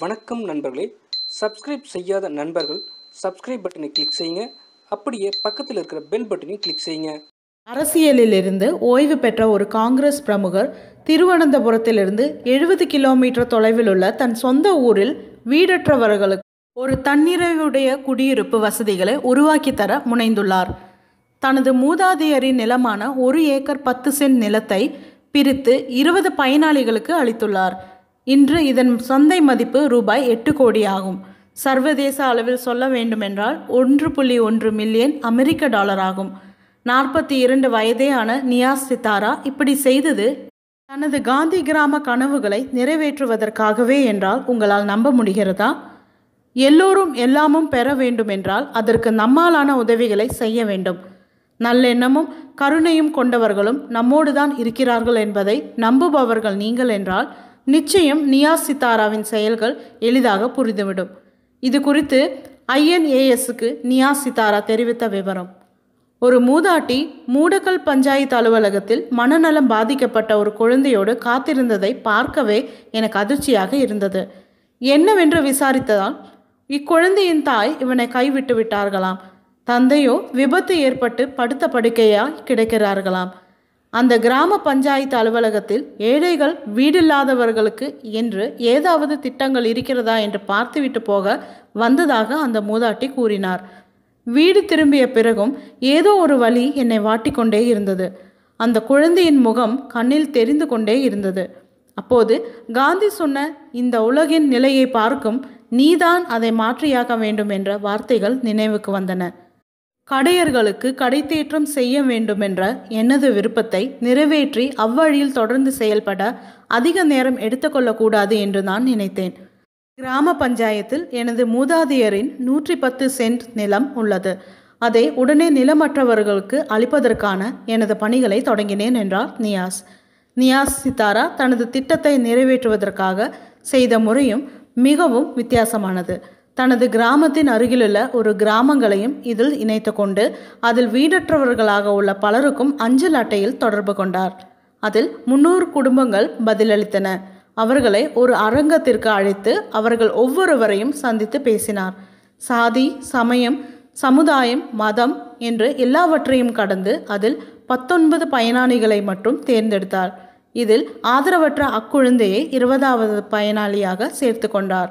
வணக்கம் நண்பர்களே. சப்ஸ்கிரைப் செய்யாத நண்பர்கள் சப்ஸ்கிரைப் பட்டனை கிளிக் செய்யுங்க. அப்படியே பக்கத்தில் இருக்கிற பெல் பட்டனையும் கிளிக் செய்யுங்க. அரசியலிலிருந்து ஓய்வு பெற்ற ஒரு காங்கிரஸ் பிரமுகர் திருவனந்தபுரத்திலிருந்து எழுபது கிலோமீட்டர் தொலைவில் உள்ள தன் சொந்த ஊரில் வீடற்றவர்களுக்கு ஒரு தன்னிறைவுடைய குடியிருப்பு வசதிகளை உருவாக்கி தர முனைந்துள்ளார். தனது மூதாதையரின் நிலமான ஒரு ஏக்கர் பத்து சென்ட் நிலத்தை பிரித்து இருபது பயனாளிகளுக்கு அளித்துள்ளார். இன்று இதன் சந்தை மதிப்பு ரூபாய் எட்டு கோடி ஆகும். சர்வதேச அளவில் சொல்ல வேண்டுமென்றால் ஒன்று புள்ளி ஒன்று மில்லியன் அமெரிக்க டாலர் ஆகும். நாற்பத்தி இரண்டு வயதேயான நியாஸ் சித்தாரா இப்படி செய்தது? தனது காந்தி கிராம கனவுகளை நிறைவேற்றுவதற்காகவே என்றால் உங்களால் நம்ப முடிகிறதா? எல்லோரும் எல்லாமும் பெற வேண்டுமென்றால் அதற்கு நம்மாலான உதவிகளை செய்ய வேண்டும். நல்லெண்ணமும் கருணையும் கொண்டவர்களும் நம்மோடுதான் இருக்கிறார்கள் என்பதை நம்புபவர்கள் நீங்கள் என்றால் நிச்சயம் நியாஸ் சித்தாராவின் செயல்கள் எளிதாக புரிந்துவிடும். இது குறித்து ஐஎன்ஏஎஸ்க்கு நியாஸ் சித்தாரா தெரிவித்த விவரம். ஒரு மூதாட்டி மூடக்கல் பஞ்சாயத்து அலுவலகத்தில் மனநலம் பாதிக்கப்பட்ட ஒரு குழந்தையோடு காத்திருந்ததை பார்க்கவே எனக்கு அதிர்ச்சியாக இருந்தது. என்னவென்று விசாரித்ததால் இக்குழந்தையின் தாய் இவனை கைவிட்டு விட்டார்களாம். தந்தையோ விபத்து ஏற்பட்டு படுத்த படுக்கையாய் கிடைக்கிறார்களாம். அந்த கிராம பஞ்சாயத்து அலுவலகத்தில் ஏழைகள் வீடில்லாதவர்களுக்கு என்று ஏதாவது திட்டங்கள் இருக்கிறதா என்று பார்த்துவிட்டு போக வந்ததாக அந்த மூதாட்டி கூறினார். வீடு திரும்பிய பிறகும் ஏதோ ஒரு வழி என்னை வாட்டிக்கொண்டே இருந்தது. அந்த குழந்தையின் முகம் கண்ணில் தெரிந்து கொண்டே இருந்தது. அப்போது காந்தி சொன்ன இந்த உலகின் நிலையை பார்க்கும் நீதான் அதை மாற்றியாக வேண்டும் என்ற வார்த்தைகள் நினைவுக்கு வந்தன. கடையர்களுக்கு கடைத்தேற்றம் செய்ய வேண்டுமென்ற எனது விருப்பத்தை நிறைவேற்றி அவ்வழியில் தொடர்ந்து செயல்பட அதிக நேரம் எடுத்துக்கொள்ளக்கூடாது என்று நான் நினைத்தேன். கிராம பஞ்சாயத்தில் எனது மூதாதையரின் நூற்றி பத்து சென்ட் நிலம் உள்ளது. அதை உடனே நிலமற்றவர்களுக்கு அளிப்பதற்கான எனது பணிகளை தொடங்கினேன் என்றார் நியாஸ். நியாஸ் சித்தாரா தனது திட்டத்தை நிறைவேற்றுவதற்காக செய்த முறையும் மிகவும் வித்தியாசமானது. தனது கிராமத்தின் அருகிலுள்ள ஒரு கிராமங்களையும் இதில் இணைத்து கொண்டு அதில் வீடற்றவர்களாக உள்ள பலருக்கும் அஞ்சல் அட்டையில் தொடர்பு கொண்டார். அதில் முன்னூறு குடும்பங்கள் பதிலளித்தன. அவர்களை ஒரு அரங்கத்திற்கு அழைத்து அவர்கள் ஒவ்வொருவரையும் சந்தித்து பேசினார். சாதி சமயம் சமுதாயம் மதம் என்று எல்லாவற்றையும் கடந்து அதில் பத்தொன்பது பயனாளிகளை மட்டும் தேர்ந்தெடுத்தார். இதில் ஆதரவற்ற அக்குழந்தையை இருபதாவது பயனாளியாக சேர்த்து கொண்டார்.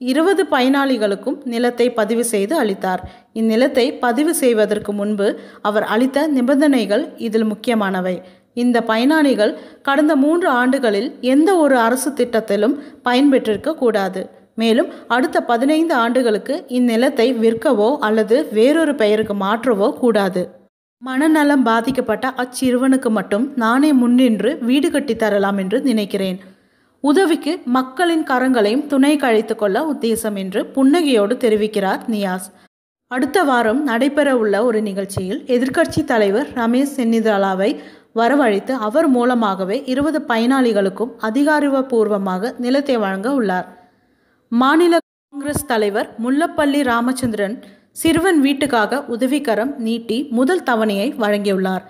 இருபது பயனாளிகளுக்கும் நிலத்தை பதிவு செய்து அளித்தார். இந்நிலத்தை பதிவு செய்வதற்கு முன்பு அவர் அளித்த நிபந்தனைகள் இதில் முக்கியமானவை. இந்த பயனாளிகள் கடந்த மூன்று ஆண்டுகளில் எந்த ஒரு அரசு திட்டத்திலும் பயன்பெற்றிருக்க கூடாது. மேலும் அடுத்த பதினைந்து ஆண்டுகளுக்கு இந்நிலத்தை விற்கவோ அல்லது வேறொரு பெயருக்கு மாற்றவோ கூடாது. மனநலம் பாதிக்கப்பட்ட அச்சிறுவனுக்கு மட்டும் நானே முன்னின்று வீடு கட்டித்தரலாம் என்று நினைக்கிறேன். உதவிக்கு மக்களின் கரங்களையும் துணை கழித்து கொள்ள உத்தேசம் என்று புன்னகையோடு தெரிவிக்கிறார் நியாஸ். அடுத்த வாரம் நடைபெறவுள்ள ஒரு நிகழ்ச்சியில் எதிர்க்கட்சி தலைவர் ரமேஷ் சென்னிதலாவை வரவழைத்து அவர் மூலமாகவே இருபது பயனாளிகளுக்கும் அதிகாரபூர்வமாக நிலத்தை வழங்க உள்ளார். மாநில காங்கிரஸ் தலைவர் முல்லப்பள்ளி ராமச்சந்திரன் சிறுவன் வீட்டுக்காக உதவிக்கரம் நீட்டி முதல் தவணையை வழங்கியுள்ளார்.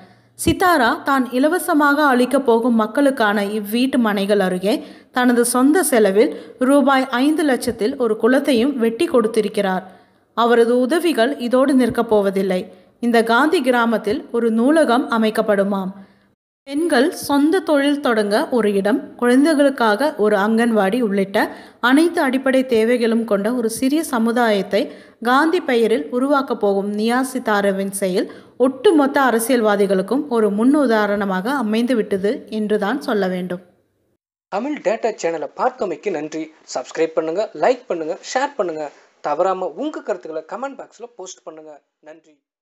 சித்தாரா தான் இலவசமாக அளிக்கப் போகும் மக்களுக்கான இவ்வீட்டு மனைகள் அருகே தனது சொந்த செலவில் ரூபாய் ஐந்து லட்சத்தில் ஒரு குளத்தையும் வெட்டி கொடுத்திருக்கிறார். அவரது உதவிகள் இதோடு நிற்கப் போவதில்லை. இந்த காந்தி கிராமத்தில் ஒரு நூலகம் அமைக்கப்படுமாம். பெண்கள் சொந்த தொழில் தொடங்க ஒரு இடம் குழந்தைகளுக்காக ஒரு அங்கன்வாடி உள்ளிட்ட அனைத்து அடிப்படை தேவைகளும் கொண்ட ஒரு சிறிய சமுதாயத்தை காந்தி பெயரில் உருவாக்கப் போகும் நியாசி தாரவின் செயல் ஒட்டுமொத்த அரசியல்வாதிகளுக்கும் ஒரு முன் உதாரணமாக அமைந்து விட்டது என்றுதான் சொல்ல வேண்டும். தமிழ் டேட்டா சேனலை பார்க்கமைக்கு நன்றி. சப்ஸ்கிரைப் பண்ணுங்க லைக் பண்ணுங்க ஷேர் பண்ணுங்க. தவறாம உங்க கருத்துக்களை கமெண்ட் பாக்ஸ்ல போஸ்ட் பண்ணுங்க. நன்றி.